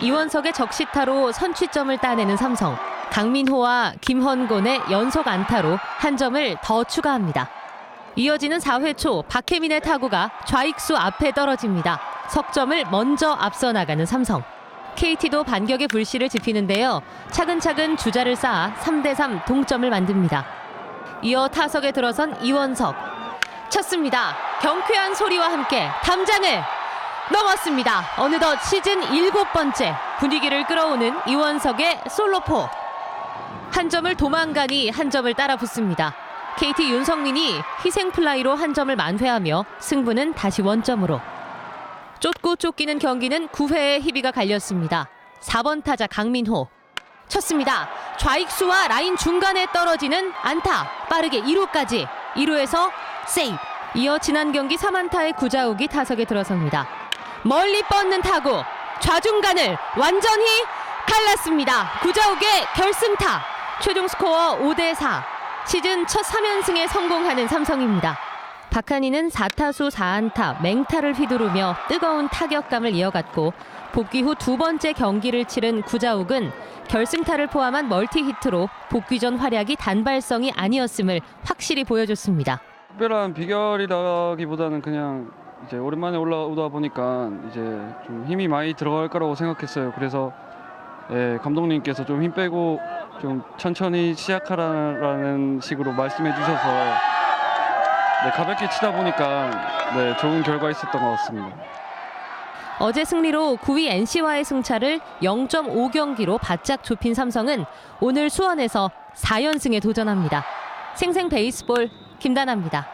이원석의 적시타로 선취점을 따내는 삼성. 강민호와 김헌곤의 연속 안타로 한 점을 더 추가합니다. 이어지는 4회 초 박혜민의 타구가 좌익수 앞에 떨어집니다. 석점을 먼저 앞서 나가는 삼성. KT도 반격의 불씨를 지피는데요. 차근차근 주자를 쌓아 3대3 동점을 만듭니다. 이어 타석에 들어선 이원석. 쳤습니다. 경쾌한 소리와 함께 담장을 넘었습니다. 어느덧 시즌 일곱 번째 분위기를 끌어오는 이원석의 솔로포. 한 점을 도망가니 한 점을 따라 붙습니다. KT 윤성민이 희생 플라이로 한 점을 만회하며 승부는 다시 원점으로. 쫓고 쫓기는 경기는 9회에 희비가 갈렸습니다. 4번 타자 강민호. 쳤습니다. 좌익수와 라인 중간에 떨어지는 안타. 빠르게 2루까지. 2루에서 세이브. 이어 지난 경기 3안타의 구자욱이 타석에 들어섭니다. 멀리 뻗는 타구. 좌중간을 완전히 갈랐습니다. 구자욱의 결승타. 최종 스코어 5대 4. 시즌 첫 3연승에 성공하는 삼성입니다. 박한희는 4타수 4안타 맹타를 휘두르며 뜨거운 타격감을 이어갔고 복귀 후 두 번째 경기를 치른 구자욱은 결승타를 포함한 멀티히트로 복귀 전 활약이 단발성이 아니었음을 확실히 보여줬습니다. 특별한 비결이라기보다는 그냥 이제 오랜만에 올라오다 보니까 이제 좀 힘이 많이 들어갈 거라고 생각했어요. 그래서 예, 감독님께서 좀 힘 빼고 좀 천천히 시작하라는 식으로 말씀해 주셔서 네, 가볍게 치다 보니까 네, 좋은 결과 있었던 것 같습니다. 어제 승리로 9위 NC와의 승차를 0.5경기로 바짝 좁힌 삼성은 오늘 수원에서 4연승에 도전합니다. 생생 베이스볼 김다나입니다.